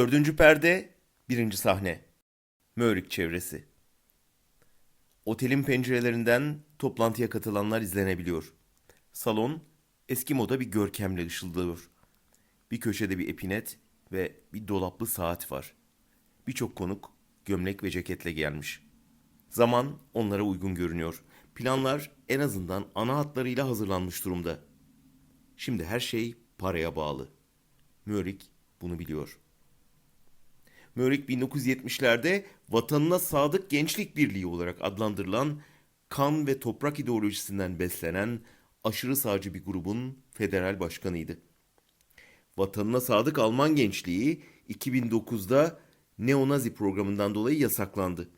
Dördüncü perde, birinci sahne. Mörük çevresi. Otelin pencerelerinden toplantıya katılanlar izlenebiliyor. Salon eski moda bir görkemle ışıldıyor. Bir köşede bir epinet ve bir dolaplı saat var. Birçok konuk gömlek ve ceketle gelmiş. Zaman onlara uygun görünüyor. Planlar en azından ana hatlarıyla hazırlanmış durumda. Şimdi her şey paraya bağlı. Mürik bunu biliyor. Mürik 1970'lerde vatanına sadık gençlik birliği olarak adlandırılan kan ve toprak ideolojisinden beslenen aşırı sağcı bir grubun federal başkanıydı. Vatanına sadık Alman gençliği 2009'da neonazi programından dolayı yasaklandı.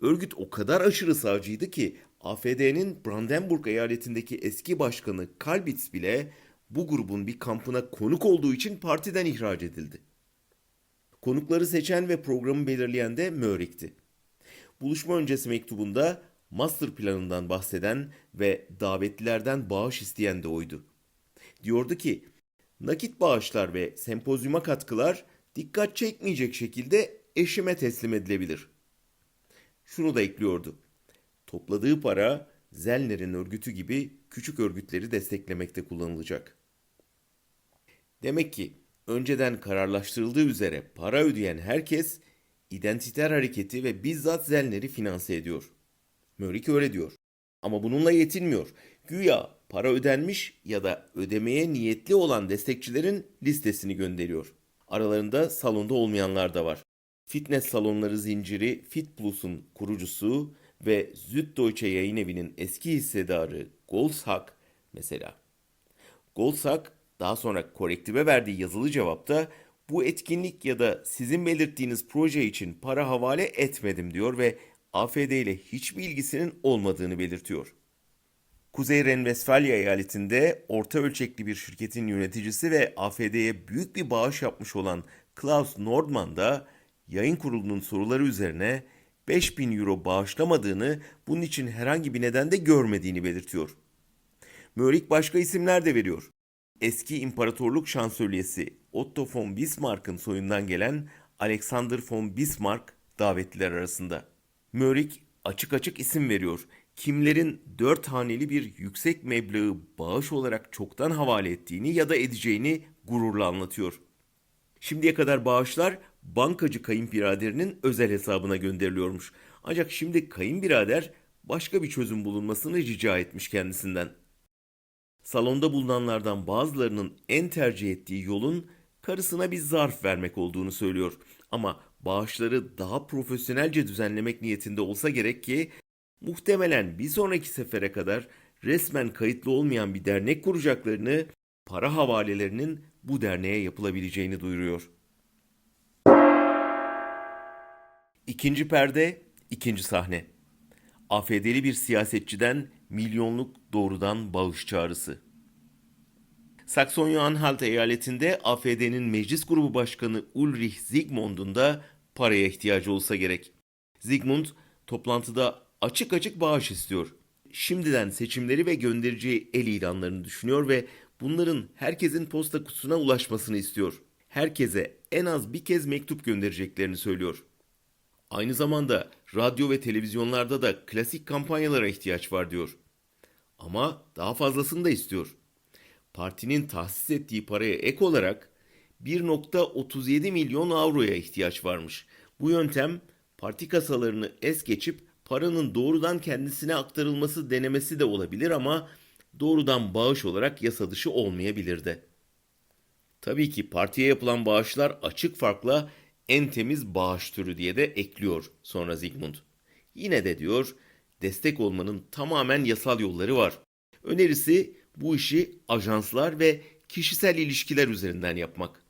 Örgüt o kadar aşırı sağcıydı ki AFD'nin Brandenburg eyaletindeki eski başkanı Kalbitz bile bu grubun bir kampına konuk olduğu için partiden ihraç edildi. Konukları seçen ve programı belirleyen de Mörik'ti. Buluşma öncesi mektubunda master planından bahseden ve davetlilerden bağış isteyen de oydu. Diyordu ki, nakit bağışlar ve sempozyuma katkılar dikkat çekmeyecek şekilde eşime teslim edilebilir. Şunu da ekliyordu. Topladığı para Zellner'in örgütü gibi küçük örgütleri desteklemekte kullanılacak. Demek ki önceden kararlaştırıldığı üzere para ödeyen herkes identiter hareketi ve bizzat Zellner'i finanse ediyor. Mörik öyle diyor. Ama bununla yetinmiyor. Güya para ödenmiş ya da ödemeye niyetli olan destekçilerin listesini gönderiyor. Aralarında salonda olmayanlar da var. Fitness salonları zinciri Fit Plus'un kurucusu ve Süddeutsche Yayın Evi'nin eski hissedarı Goldsack mesela. Goldsack daha sonra korektive verdiği yazılı cevapta bu etkinlik ya da sizin belirttiğiniz proje için para havale etmedim diyor ve AFD ile hiçbir ilgisinin olmadığını belirtiyor. Kuzey Ren-Vesfalya eyaletinde orta ölçekli bir şirketin yöneticisi ve AFD'ye büyük bir bağış yapmış olan Klaus Nordman da yayın kurulunun soruları üzerine 5000 euro bağışlamadığını, bunun için herhangi bir neden de görmediğini belirtiyor. Mörik başka isimler de veriyor. Eski imparatorluk şansölyesi Otto von Bismarck'ın soyundan gelen Alexander von Bismarck davetliler arasında. Mörik açık açık isim veriyor. Kimlerin dört haneli bir yüksek meblağı bağış olarak çoktan havale ettiğini ya da edeceğini gururla anlatıyor. Şimdiye kadar bağışlar bankacı kayınbiraderinin özel hesabına gönderiliyormuş. Ancak şimdi kayınbirader başka bir çözüm bulunmasını rica etmiş kendisinden. Salonda bulunanlardan bazılarının en tercih ettiği yolun karısına bir zarf vermek olduğunu söylüyor. Ama bağışları daha profesyonelce düzenlemek niyetinde olsa gerek ki muhtemelen bir sonraki sefere kadar resmen kayıtlı olmayan bir dernek kuracaklarını, para havalelerinin bu derneğe yapılabileceğini duyuruyor. İkinci perde, ikinci sahne. AFD'li bir siyasetçiden milyonluk doğrudan bağış çağrısı. Saksonya-Anhalt eyaletinde AFD'nin meclis grubu başkanı Ulrich Zygmunt'un da paraya ihtiyacı olsa gerek. Zygmunt toplantıda açık açık bağış istiyor. Şimdiden seçimleri ve göndereceği el ilanlarını düşünüyor ve bunların herkesin posta kutusuna ulaşmasını istiyor. Herkese en az bir kez mektup göndereceklerini söylüyor. Aynı zamanda radyo ve televizyonlarda da klasik kampanyalara ihtiyaç var diyor. Ama daha fazlasını da istiyor. Partinin tahsis ettiği paraya ek olarak 1.37 milyon avroya ihtiyaç varmış. Bu yöntem parti kasalarını es geçip paranın doğrudan kendisine aktarılması denemesi de olabilir ama doğrudan bağış olarak yasa dışı olmayabilir de. Tabii ki partiye yapılan bağışlar açık farkla en temiz bağış türü diye de ekliyor sonra Zygmunt. Yine de diyor destek olmanın tamamen yasal yolları var. Önerisi bu işi ajanslar ve kişisel ilişkiler üzerinden yapmak.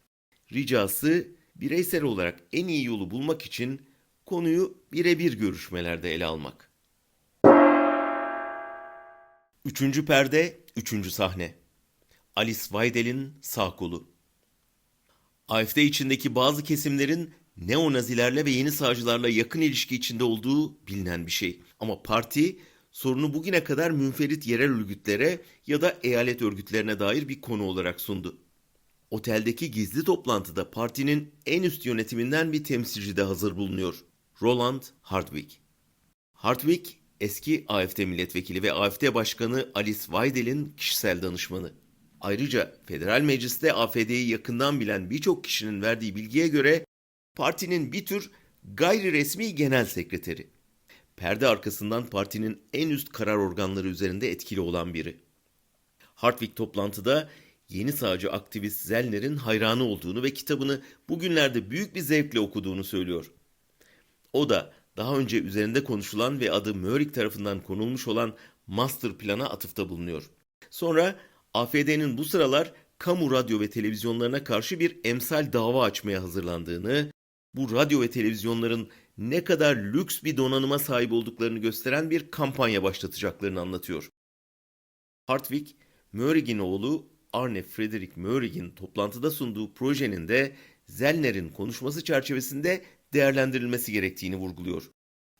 Ricası bireysel olarak en iyi yolu bulmak için konuyu birebir görüşmelerde ele almak. Üçüncü perde, üçüncü sahne. Alice Weidel'in sağ kolu. AFD içindeki bazı kesimlerin neonazilerle ve yeni sağcılarla yakın ilişki içinde olduğu bilinen bir şey. Ama parti sorunu bugüne kadar münferit yerel örgütlere ya da eyalet örgütlerine dair bir konu olarak sundu. Oteldeki gizli toplantıda partinin en üst yönetiminden bir temsilci de hazır bulunuyor. Roland Hardwick. Hardwick, eski AFD milletvekili ve AFD başkanı Alice Weidel'in kişisel danışmanı. Ayrıca federal mecliste AFD'yi yakından bilen birçok kişinin verdiği bilgiye göre partinin bir tür gayri resmi genel sekreteri. Perde arkasından partinin en üst karar organları üzerinde etkili olan biri. Hartwig toplantıda yeni sağcı aktivist Zellner'in hayranı olduğunu ve kitabını bugünlerde büyük bir zevkle okuduğunu söylüyor. O da daha önce üzerinde konuşulan ve adı Mörik tarafından konulmuş olan master plana atıfta bulunuyor. Sonra AFD'nin bu sıralar kamu radyo ve televizyonlarına karşı bir emsal dava açmaya hazırlandığını, bu radyo ve televizyonların ne kadar lüks bir donanıma sahip olduklarını gösteren bir kampanya başlatacaklarını anlatıyor. Hartwig, Mörig'in oğlu Arne Frederick Mörig'in toplantıda sunduğu projenin de Zellner'in konuşması çerçevesinde değerlendirilmesi gerektiğini vurguluyor.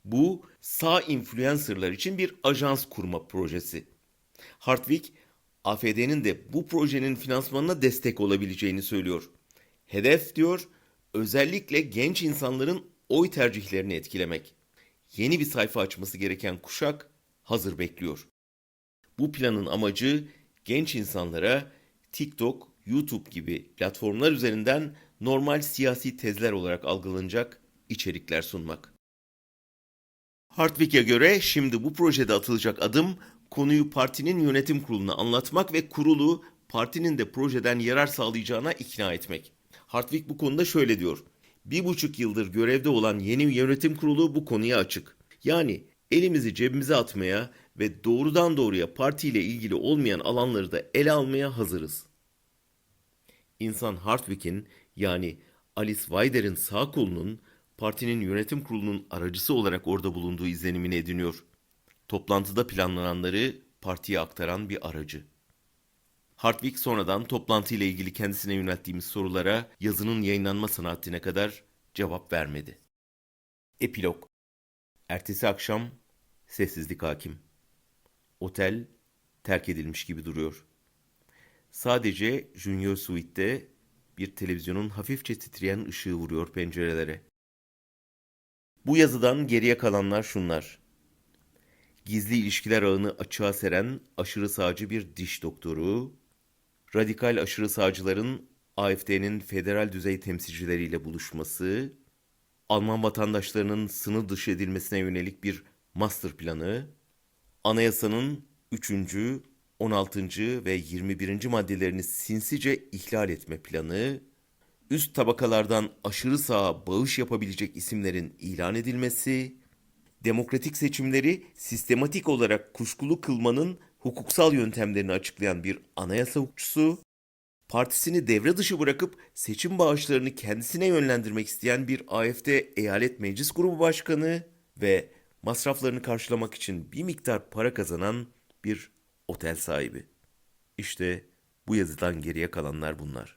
Bu sağ influencerlar için bir ajans kurma projesi. Hartwig, AFD'nin de bu projenin finansmanına destek olabileceğini söylüyor. Hedef diyor, özellikle genç insanların oy tercihlerini etkilemek. Yeni bir sayfa açması gereken kuşak hazır bekliyor. Bu planın amacı genç insanlara TikTok, YouTube gibi platformlar üzerinden normal siyasi tezler olarak algılanacak içerikler sunmak. Hartwig'e göre şimdi bu projede atılacak adım konuyu partinin yönetim kuruluna anlatmak ve kurulu partinin de projeden yarar sağlayacağına ikna etmek. Hartwig bu konuda şöyle diyor. Bir buçuk yıldır görevde olan yeni yönetim kurulu bu konuya açık. Yani elimizi cebimize atmaya ve doğrudan doğruya partiyle ilgili olmayan alanları da ele almaya hazırız. İnsan Hartwig'in yani Alice Weider'in sağ kolunun partinin yönetim kurulunun aracısı olarak orada bulunduğu izlenimini ediniyor. Toplantıda planlananları partiye aktaran bir aracı. Hartwig sonradan toplantıyla ilgili kendisine yönelttiğimiz sorulara yazının yayınlanma saatine kadar cevap vermedi. Epilog Ertesi akşam sessizlik hakim. Otel terk edilmiş gibi duruyor. Sadece Junior Suite'de bir televizyonun hafifçe titreyen ışığı vuruyor pencerelere. Bu yazıdan geriye kalanlar şunlar. Gizli ilişkiler ağını açığa seren aşırı sağcı bir diş doktoru, radikal aşırı sağcıların AFD'nin federal düzey temsilcileriyle buluşması, Alman vatandaşlarının sınır dışı edilmesine yönelik bir master planı, anayasanın 3. 16. ve 21. maddelerini sinsice ihlal etme planı, üst tabakalardan aşırı sağa bağış yapabilecek isimlerin ilan edilmesi, demokratik seçimleri sistematik olarak kuşkulu kılmanın hukuksal yöntemlerini açıklayan bir anayasa hukukçusu, partisini devre dışı bırakıp seçim bağışlarını kendisine yönlendirmek isteyen bir AFD eyalet meclis grubu başkanı ve masraflarını karşılamak için bir miktar para kazanan bir otel sahibi. İşte bu yazıdan geriye kalanlar bunlar.